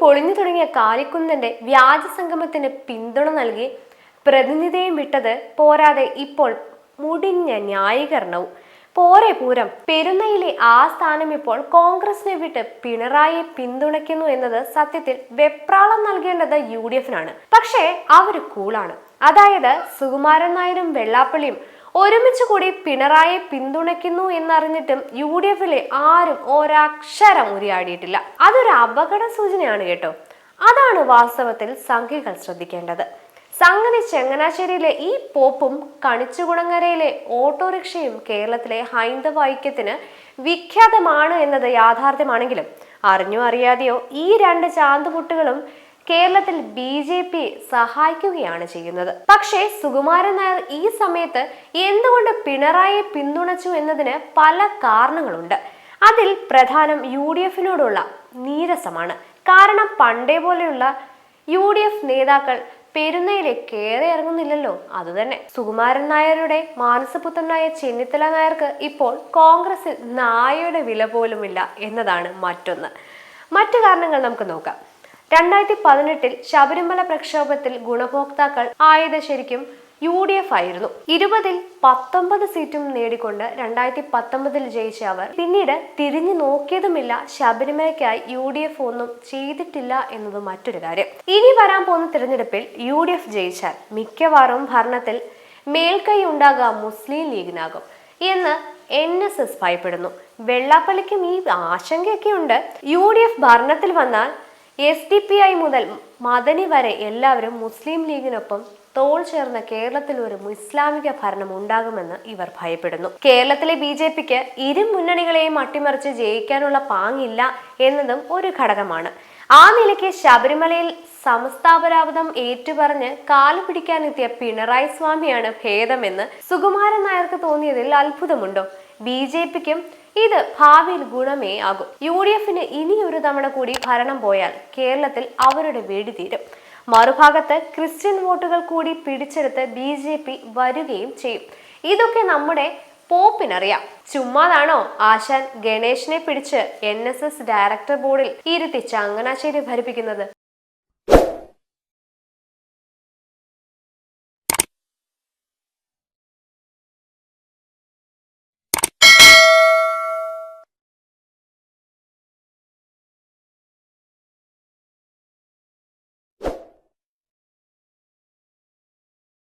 പൊളിഞ്ഞു തുടങ്ങിയ കാലിക്കുന്നന്റെ വ്യാജ സംഗമത്തിന് പിന്തുണ നൽകി പ്രതിനിധിയും വിട്ടത് പോരാതെ ഇപ്പോൾ മുടിഞ്ഞ ന്യായീകരണവും. പോരെ പൂരം. പെരുന്നയിലെ ആ സ്ഥാനം ഇപ്പോൾ കോൺഗ്രസിനെ വിട്ട് പിണറായിയെ പിന്തുണയ്ക്കുന്നു എന്നത് സത്യത്തിൽ വെപ്രാളം നൽകേണ്ടത് യു ഡി എഫിനാണ്. പക്ഷേ അവർ കൂളാണ്. അതായത് സുകുമാരൻ നായരും വെള്ളാപ്പള്ളിയും ഒരുമിച്ച് കൂടി പിണറായിയെ പിന്തുണയ്ക്കുന്നു എന്നറിഞ്ഞിട്ടും യു ഡി എഫിലെ ആരും ഒരക്ഷരം ഉരിയാടിയിട്ടില്ല. അതൊരു അപകട സൂചനയാണ് കേട്ടോ. അതാണ് വാസ്തവത്തിൽ സംഘികൾ ശ്രദ്ധിക്കേണ്ടത്. സംഗതി ചങ്ങനാശ്ശേരിയിലെ ഈ പോപ്പും കണിച്ചുകുളങ്ങരയിലെ ഓട്ടോറിക്ഷയും കേരളത്തിലെ ഹൈന്ദവ ഐക്യത്തിന് വിഖ്യാതമാണ് എന്നത് യാഥാർത്ഥ്യമാണെങ്കിലും അറിഞ്ഞോ അറിയാതെയോ ഈ രണ്ട് ചാന്തുമുട്ടുകളും കേരളത്തിൽ ബി ജെ പി സഹായിക്കുകയാണ് ചെയ്യുന്നത്. പക്ഷേ സുകുമാരൻ നായർ ഈ സമയത്ത് എന്തുകൊണ്ട് പിണറായിയെ പിന്തുണച്ചു എന്നതിന് പല കാരണങ്ങളുണ്ട്. അതിൽ പ്രധാനം യു ഡി എഫിനോടുള്ള നീരസമാണ്. കാരണം പണ്ടേ പോലെയുള്ള യു ഡി എഫ് നേതാക്കൾ പെരുന്നയിലേക്ക് കയറി ഇറങ്ങുന്നില്ലല്ലോ അതുതന്നെ. സുകുമാരൻ നായരുടെ മാനസപുത്രനായ ചെന്നിത്തല നായർക്ക് ഇപ്പോൾ കോൺഗ്രസിൽ നായയുടെ വില പോലുമില്ല എന്നതാണ് മറ്റൊന്ന്. മറ്റു കാരണങ്ങൾ നമുക്ക് നോക്കാം. രണ്ടായിരത്തി പതിനെട്ടിൽ ശബരിമല പ്രക്ഷോഭത്തിൽ ഗുണഭോക്താക്കൾ ആയത് ശരിക്കും യു ഡി എഫ് ആയിരുന്നു. ഇരുപതിൽ പത്തൊമ്പത് സീറ്റും നേടിക്കൊണ്ട് രണ്ടായിരത്തി പത്തൊമ്പതിൽ ജയിച്ച അവർ പിന്നീട് തിരിഞ്ഞു നോക്കിയതുമില്ല ശബരിമലയ്ക്കായി യു ഡി എഫ് ഒന്നും ചെയ്തിട്ടില്ല എന്നത് മറ്റൊരു കാര്യം. ഇനി വരാൻ പോകുന്ന തിരഞ്ഞെടുപ്പിൽ യു ഡി എഫ് ജയിച്ചാൽ മിക്കവാറും ഭരണത്തിൽ മേൽക്കൈ ഉണ്ടാകാം മുസ്ലിം ലീഗിനാകും എന്ന് എൻ എസ് എസ് ഭയപ്പെടുന്നു. വെള്ളാപ്പള്ളിക്കും ഈ ആശങ്കയൊക്കെ ഉണ്ട് യു ഡി എഫ് ഭരണത്തിൽ വന്നാൽ എസ് ഡി പി ഐ മുതൽ മദനി വരെ എല്ലാവരും മുസ്ലിം ലീഗിനൊപ്പം തോൾ ചേർന്ന കേരളത്തിൽ ഒരു ഇസ്ലാമിക ഭരണം ഉണ്ടാകുമെന്ന് ഇവർ ഭയപ്പെടുന്നു. കേരളത്തിലെ ബി ജെ പിക്ക് ഇരു മുന്നണികളെയും അട്ടിമറിച്ച് ജയിക്കാനുള്ള പാങ്ങില്ല എന്നതും ഒരു ഘടകമാണ്. ആ നിലയ്ക്ക് ശബരിമലയിൽ സമസ്താപരാവധം ഏറ്റുപറഞ്ഞ് കാലു പിടിക്കാനെത്തിയ പിണറായി സ്വാമിയാണ് ഭേദമെന്ന് സുകുമാരൻ നായർക്ക് തോന്നിയതിൽ അത്ഭുതമുണ്ടോ? ബി ജെ പിക്കും ഇത് ഭാവിയിൽ ഗുണമേ ആകും. യു ഡി എഫിന് ഇനി ഒരു തവണ കൂടി ഭരണം പോയാൽ കേരളത്തിൽ അവരുടെ വേടി തീരും. മറുഭാഗത്ത് ക്രിസ്ത്യൻ വോട്ടുകൾ കൂടി പിടിച്ചെടുത്ത് ബി ജെ പി വരികയും ചെയ്യും. ഇതൊക്കെ നമ്മുടെ പോപ്പിനറിയാം. ചുമ്മാതാണോ ആശാൻ ഗണേഷിനെ പിടിച്ച് എൻ എസ് എസ് ഡയറക്ടർ ബോർഡിൽ ഇരുത്തി ചങ്ങനാശ്ശേരി ഭരിപ്പിക്കുന്നത്?